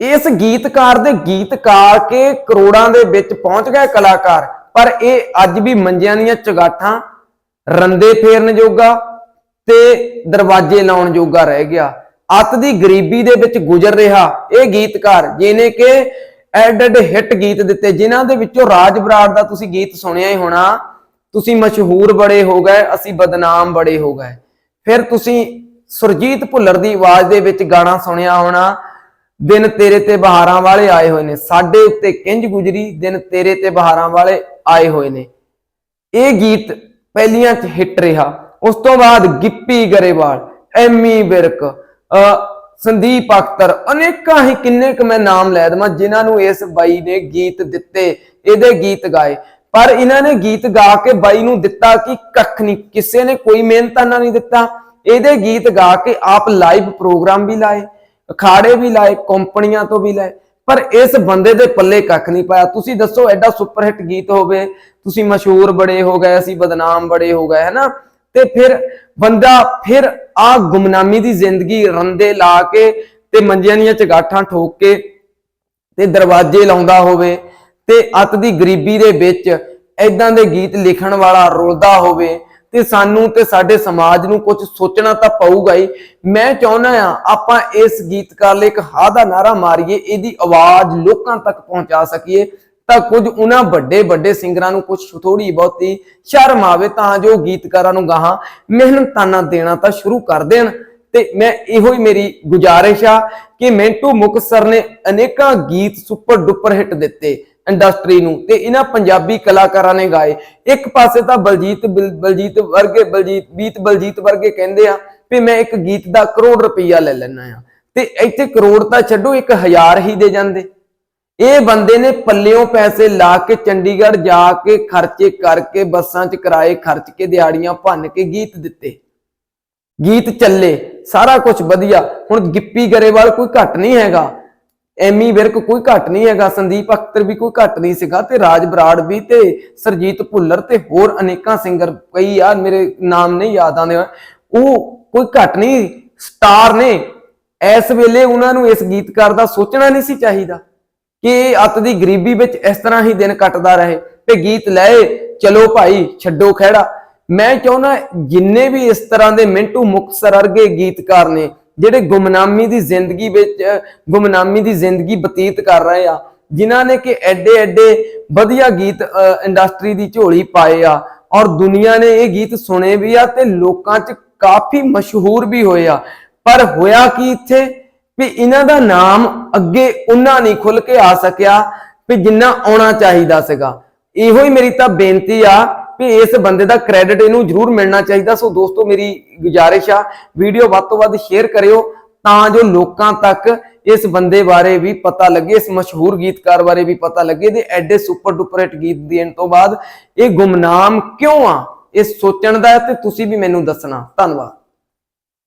ਇਸ ਗੀਤਕਾਰ ਦੇ ਗੀਤ ਗਾ ਕੇ ਕਰੋੜਾਂ ਦੇ ਵਿੱਚ ਪਹੁੰਚ ਗਏ ਕਲਾਕਾਰ। ਪਰ ਇਹ ਅੱਜ ਵੀ ਮੰਜਿਆਂ ਦੀਆਂ ਚਗਾਠਾਂ ਰੰਦੇ ਫੇਰਨ ਜੋਗਾ ਤੇ ਦਰਵਾਜ਼ੇ ਲਾਉਣ ਜੋਗਾ ਰਹਿ ਗਿਆ। ਅੱਤ ਦੀ ਗਰੀਬੀ ਦੇ ਵਿੱਚ ਗੁਜ਼ਰ ਰਿਹਾ ਇਹ ਗੀਤਕਾਰ, ਜਿਹਨੇ ਕਿ ਐਡ ਹਿੱਟ ਗੀਤ ਦਿੱਤੇ, ਜਿਨ੍ਹਾਂ ਦੇ ਵਿੱਚੋਂ ਰਾਜ ਬਰਾੜ ਦਾ ਤੁਸੀਂ ਗੀਤ ਸੁਣਿਆ ਹੀ ਹੋਣਾ। ਤੁਸੀਂ ਮਸ਼ਹੂਰ ਬੜੇ ਹੋ ਗਏ, ਅਸੀਂ ਬਦਨਾਮ ਬੜੇ ਹੋ ਗਏ। ਫਿਰ ਤੁਸੀਂ ਸੁਰਜੀਤ ਭੁੱਲਰ ਦੀ ਆਵਾਜ਼ ਦੇ ਵਿੱਚ ਗਾਣਾ ਸੁਣਿਆ ਹੋਣਾ। ਦਿਨ ਤੇਰੇ ਤੇ ਬਹਾਰਾਂ ਵਾਲੇ ਆਏ ਹੋਏ ਨੇ। ਸਾਡੇ ਉੱਤੇ ਕਿੰਜ ਗੁਜਰੀ, ਦਿਨ ਤੇਰੇ ਤੇ ਬਹਾਰਾਂ ਵਾਲੇ ਆਏ ਹੋਏ ਨੇ। ਇਹ ਗੀਤ ਪਹਿਲੀਆਂ ਚ ਹਿੱਟ ਰਿਹਾ। ਉਸ ਤੋਂ ਬਾਅਦ ਗਿੱਪੀ ਗਰੇਵਾਲ, ਐਮੀ ਵਿਰਕ ਸੰਦੀਪ ਅਖਤਰ, ਅਨੇਕਾਂ ਹੀ ਕਿੰਨੇ ਕੁ ਮੈਂ ਨਾਮ ਲੈ ਦਵਾਂ ਜਿਨ੍ਹਾਂ ਨੂੰ ਇਸ ਬਾਈ ਨੇ ਗੀਤ ਦਿੱਤੇ, ਇਹਦੇ ਗੀਤ ਗਾਏ। ਪਰ ਇਹਨਾਂ ਨੇ ਗੀਤ ਗਾ ਕੇ ਬਾਈ ਨੂੰ ਦਿੱਤਾ ਕਿ ਕੱਖ ਨਹੀਂ। ਕਿਸੇ ਨੇ ਕੋਈ ਮਿਹਨਤਾਨਾ ਨਹੀਂ ਦਿੱਤਾ। ਇਹਦੇ ਗੀਤ ਗਾ ਕੇ ਆਪ ਲਾਈਵ ਪ੍ਰੋਗਰਾਮ ਵੀ ਲਾਏ। ਅਖਾੜੇ ਵੀ ਲਾਏ, ਕੰਪਨੀਆਂ ਤੋਂ ਵੀ ਲਾਏ, ਪਰ ਇਸ ਬੰਦੇ ਦੇ ਪੱਲੇ ਕੱਖ ਨਹੀਂ ਪਾਇਆ। ਤੁਸੀਂ ਦੱਸੋ, ਐਡਾ ਸੁਪਰ ਹਿੱਟ ਗੀਤ ਹੋਵੇ, ਤੁਸੀਂ ਮਸ਼ਹੂਰ ਬੜੇ ਹੋ ਗਏ, ਅਸੀਂ ਬਦਨਾਮ ਬੜੇ ਹੋ ਗਏ, ਹੈਨਾ? ਤੇ ਫਿਰ ਬੰਦਾ ਫਿਰ ਆ ਗੁਮਨਾਮੀ ਦੀ ਜ਼ਿੰਦਗੀ ਰੰਦੇ ਲਾ ਕੇ ਤੇ ਮੰਜਿਆਂ ਦੀਆਂ ਚਗਾਠਾਂ ਠੋਕ ਕੇ ਤੇ ਦਰਵਾਜ਼ੇ ਲਾਉਂਦਾ ਹੋਵੇ ਤੇ ਅੱਤ ਦੀ ਗਰੀਬੀ ਦੇ ਵਿੱਚ ਐਦਾਂ ਦੇ ਗੀਤ ਲਿਖਣ ਵਾਲਾ ਰੁਲਦਾ ਹੋਵੇ ਤੇ ਸਾਨੂੰ ਤੇ ਸਾਡੇ ਸਮਾਜ ਨੂੰ ਕੁਝ ਸੋਚਣਾ ਤਾਂ ਪਊਗਾ ਹੀ। ਮੈਂ ਚਾਹੁੰਦਾ ਆ ਆਪਾਂ ਇਸ ਗੀਤਕਾਰ ਲਈ ਇੱਕ ਹਾ ਦਾ ਨਾਰਾ ਮਾਰੀਏ, ਇਹਦੀ ਆਵਾਜ਼ ਲੋਕਾਂ ਤੱਕ ਪਹੁੰਚਾ ਸਕੀਏ। ਤਾਂ ਕੁਝ ਉਹਨਾਂ ਵੱਡੇ ਵੱਡੇ ਸਿੰਗਰਾਂ ਨੂੰ ਕੁਝ ਥੋੜੀ ਬਹੁਤੀ ਸ਼ਰਮ ਆਵੇ ਤਾਂ ਜੋ ਗੀਤਕਾਰਾਂ ਨੂੰ ਗਾਹਾਂ ਮਿਹਨਤਾਨਾ ਦੇਣਾ ਤਾਂ ਸ਼ੁਰੂ ਕਰ ਦੇਣ। ਤੇ ਮੈਂ ਇਹੋ ਹੀ ਮੇਰੀ ਗੁਜ਼ਾਰਿਸ਼ ਆ ਕਿ ਮਿੰਟੂ ਮੁਕਸਰ ਨੇ ਅਨੇਕਾਂ ਗੀਤ ਸੁਪਰ ਡੁਪਰ ਹਿੱਟ ਦਿੱਤੇ। ਇੰਡਸਟਰੀ ਨੂੰ ਤੇ ਇਹਨਾਂ ਪੰਜਾਬੀ ਕਲਾਕਾਰਾਂ ਨੇ ਗਾਏ। ਇੱਕ ਪਾਸੇ ਤਾਂ ਬਲਜੀਤ ਬਿਲ- ਬਲਜੀਤ ਵਰਗੇ, ਬਲਜੀਤ, ਬੀਤ ਬਲਜੀਤ ਵਰਗੇ ਕਹਿੰਦੇ ਆ ਵੀ ਮੈਂ ਇੱਕ ਗੀਤ ਦਾ ਕਰੋੜ ਰੁਪਈਆ ਲੈ ਲੈਣਾ ਆ। ਤੇ ਇੱਥੇ ਕਰੋੜ ਤਾਂ ਛੱਡੋ, ਇੱਕ ਹਜ਼ਾਰ ਹੀ ਦੇ ਜਾਂਦੇ। ਇਹ ਬੰਦੇ ਨੇ ਪੱਲਿਓਂ ਪੈਸੇ ਲਾ ਕੇ ਚੰਡੀਗੜ੍ਹ ਜਾ ਕੇ ਖਰਚੇ ਕਰਕੇ ਬੱਸਾਂ 'ਚ ਕਿਰਾਏ ਖਰਚ ਕੇ ਦਿਹਾੜੀਆਂ ਭੰਨ ਕੇ ਗੀਤ ਦਿੱਤੇ। ਗੀਤ ਚੱਲੇ, ਸਾਰਾ ਕੁਝ ਵਧੀਆ। ਹੁਣ ਗਿੱਪੀ ਗਰੇਵਾਲ ਕੋਈ ਘੱਟ ਨਹੀਂ ਹੈਗਾ। ਐਮੀ ਵਿਰਕ ਕੋਈ ਘੱਟ ਨਹੀਂ ਹੈਗਾ, ਸੰਦੀਪ ਅਖਤਰ ਵੀ ਕੋਈ ਘੱਟ ਨਹੀਂ ਸੀਗਾ ਤੇ ਰਾਜ ਬਰਾੜ ਵੀ ਤੇ ਸਰਜੀਤ ਭੁੱਲਰ ਤੇ ਹੋਰ ਅਨੇਕਾਂ ਸਿੰਗਰ ਕਈ ਯਾਰ ਮੇਰੇ ਨਾਮ ਨਹੀਂ ਯਾਦ ਆਉਂਦੇ। ਉਹ ਕੋਈ ਘੱਟ ਨਹੀਂ ਸਟਾਰ ਨੇ। ਇਸ ਵੇਲੇ ਉਹਨਾਂ ਨੂੰ ਇਸ ਗੀਤਕਾਰ ਦਾ ਸੋਚਣਾ ਨਹੀਂ ਸੀ ਚਾਹੀਦਾ ਕਿ ਇਹ ਅੱਤ ਦੀ ਗਰੀਬੀ ਵਿੱਚ ਇਸ ਤਰ੍ਹਾਂ ਹੀ ਦਿਨ ਕੱਟਦਾ ਰਹੇ ਤੇ ਗੀਤ ਲਏ, ਚਲੋ ਭਾਈ, ਛੱਡੋ ਖਹਿੜਾ। ਮੈਂ ਚਾਹੁੰਦਾ ਜਿੰਨੇ ਵੀ ਇਸ ਤਰ੍ਹਾਂ ਦੇ ਮਿੰਟੂ ਮੁਕਤਸਰ ਵਰਗੇ ਗੀਤਕਾਰ ਨੇ ਜਿਹੜੇ ਗੁਮਨਾਮੀ ਦੀ ਜ਼ਿੰਦਗੀ ਵਿੱਚ ਗੁਮਨਾਮੀ ਦੀ ਜ਼ਿੰਦਗੀ ਬਤੀਤ ਕਰ ਰਹੇ ਆ, ਜਿਨ੍ਹਾਂ ਨੇ ਕਿ ਐਡੇ ਐਡੇ ਵਧੀਆ ਗੀਤ ਇੰਡਸਟਰੀ ਦੀ ਝੋਲੀ ਪਾਏ ਆ, ਔਰ ਦੁਨੀਆ ਨੇ ਇਹ ਗੀਤ ਸੁਣੇ ਵੀ ਆ ਤੇ ਲੋਕਾਂ 'ਚ ਕਾਫੀ ਮਸ਼ਹੂਰ ਵੀ ਹੋਏ ਆ। ਪਰ ਹੋਇਆ ਕੀ ਇੱਥੇ? ਵੀ ਇਹਨਾਂ ਦਾ ਨਾਮ ਅੱਗੇ ਉਹਨਾਂ ਨਹੀਂ ਖੁੱਲ ਕੇ ਆ ਸਕਿਆ ਵੀ ਜਿੰਨਾ ਆਉਣਾ ਚਾਹੀਦਾ ਸੀਗਾ। ਇਹੋ ਹੀ ਮੇਰੀ ਤਾਂ ਬੇਨਤੀ ਆ ਵੀ ਇਸ ਬੰਦੇ ਦਾ ਕ੍ਰੈਡਿਟ ਇਹਨੂੰ ਜ਼ਰੂਰ ਮਿਲਣਾ ਚਾਹੀਦਾ। ਸੋ ਦੋਸਤੋ, ਮੇਰੀ ਗੁਜ਼ਾਰਿਸ਼ ਆ ਵੀਡੀਓ ਵੱਧ ਤੋਂ ਵੱਧ ਸ਼ੇਅਰ ਕਰਿਓ ਤਾਂ ਜੋ ਲੋਕਾਂ ਤੱਕ ਇਸ ਬੰਦੇ ਬਾਰੇ ਵੀ ਪਤਾ ਲੱਗੇ, ਇਸ ਮਸ਼ਹੂਰ ਗੀਤਕਾਰ ਬਾਰੇ ਵੀ ਪਤਾ ਲੱਗੇ ਦੇ ਐਡੇ ਸੁਪਰ ਡੁਪਰ ਹਿੱਟ ਗੀਤ ਦੇਣ ਤੋਂ ਬਾਅਦ ਇਹ ਗੁਮਨਾਮ ਕਿਉਂ ਆ? ਇਹ ਸੋਚਣ ਦਾ ਤੇ ਤੁਸੀਂ ਵੀ ਮੈਨੂੰ ਦੱਸਣਾ। ਧੰਨਵਾਦ।